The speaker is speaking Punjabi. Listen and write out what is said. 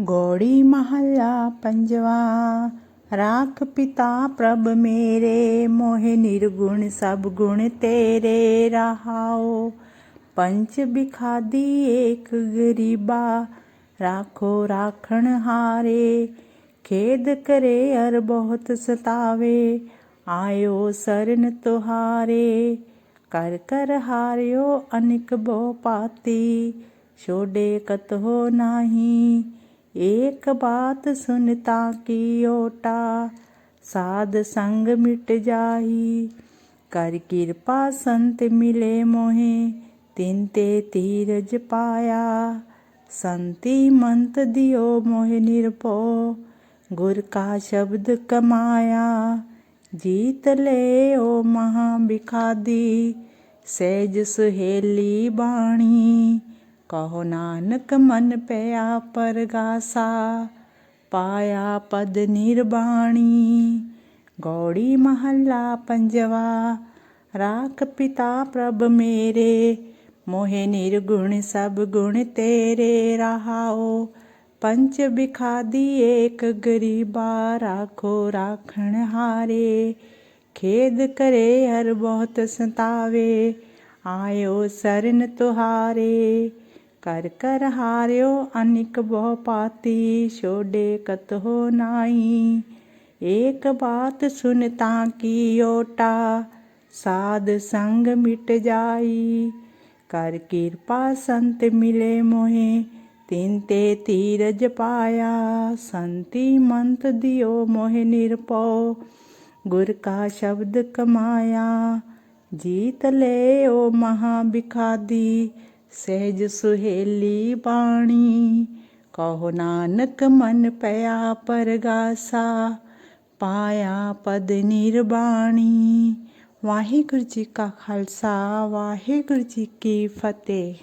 ਗੋੜੀ ਮਹੱਲਾ ਪੰਜਵਾ, ਰਾਖ ਪਿਤਾ ਪ੍ਰਭ ਮੇਰੇ, ਮੋਹਿ ਨਿਰਗੁਣ ਸਭ ਗੁਣ ਤੇਰੇ ਰਹਾਓ। ਪੰਚ ਬਿਖਾਦੀ ਏਕ ਗਰੀਬਾ, ਰਾਖੋ ਰਾਖਣ ਹਾਰੇ। ਖੇਦ ਕਰੇ ਅਰ ਬਹੁਤ ਸਤਾਵੇ, ਆਇਓ ਸਰਨ ਤੁਹਾਰੇ। ਕਰ ਕਰ ਹਾਰਿਓ ਅਨਿਕ ਬਹੁ ਪਾਤੀ, ਛੋਡੇ ਹੋ ਨਾਹੀ। ਏਕ ਬਾਤ ਸੁਨਤਾ ਕੀ ਓਟਾ ਸਾਧ ਸੰਗ ਮਿਟ ਜਾਈ ਕਰ ਕਿਰਪਾ ਸੰਤ ਮਿਲੇ ਮੋਹਿ, ਤਿਨ ਤੇ ਧੀਰਜ ਪਾਇਆ। ਸੰਤੀ ਮੰਤ ਦਿਓ ਮੋਹਿ ਨਿਰਭਉ, ਗੁਰ ਕਾ ਸ਼ਬਦ ਕਮਾਇਆ। ਜੀਤ ਲੈ ਓ ਮਹਾ ਬਿਖਾਦੀ, ਸਹਿਜ ਸੁਹੇਲੀ ਬਾਣੀ। ਕਹੋ ਨਾਨਕ ਮਨ ਪਿਆ ਪਰਗਾਸਾ, ਪਾਇਆ ਪਦ ਨਿਰਬਾਣੀ। ਗੌੜੀ ਮਹੱਲਾ ਪੰਜਵਾ, ਰਾਖ ਪਿਤਾ ਪ੍ਰਭ ਮੇਰੇ, ਮੋਹਿ ਨਿਰਗੁਣ ਸਭ ਗੁਣ ਤੇਰੇ ਰਹਾਓ। ਪੰਚ ਬਿਖਾਦੀ ਏਕ ਗਰੀਬਾ ਰਾਖੋ ਰਾਖਣ ਹਾਰੇ, ਖੇਦ ਕਰੇ ਹਰ ਬਹੁਤ ਸੰਤਾਵੇ, ਆਇਓ ਸਰਨ ਤੁਹਾਰੇ। ਕਰ ਕਰ ਹਾਰਿਓ, ਅਨਿਕ ਬਹੁ ਪਾਤੀ, ਛੋਡੇ ਕਤਹੁ ਨਾਈ। ਏਕ ਬਾਤ ਸੁਨਤਾ ਕੀ ਓਟਾ, ਸਾਧ ਸੰਗ ਮਿਟ ਜਾਈ। ਕਰ ਕਿਰਪਾ ਸੰਤ ਮਿਲੇ ਮੋਹਿ, ਤਿੰਨ ਤੇ ਤੀਰਜ ਪਾਇਆ। ਸੰਤੀ ਮੰਤ ਦਿਓ ਮੋਹਿ ਨਿਰਪਉ ਗੁਰ ਕਾ ਸ਼ਬਦ ਕਮਾਇਆ। ਜੀਤ ਲੈ ਓ ਮਹਾ ਬਿਖਾਦੀ ਸਹਿਜ ਸੁਹੇਲੀ ਬਾਣੀ, ਕਹੋ ਨਾਨਕ ਮਨ ਪਿਆ ਪਰਗਾਸਾ, ਪਾਇਆ ਪਦ ਨਿਰਬਾਣੀ। ਵਾਹਿਗੁਰੂ ਜੀ ਕਾ ਖਾਲਸਾ, ਵਾਹਿਗੁਰੂ ਜੀ ਕੀ ਫਤਿਹ।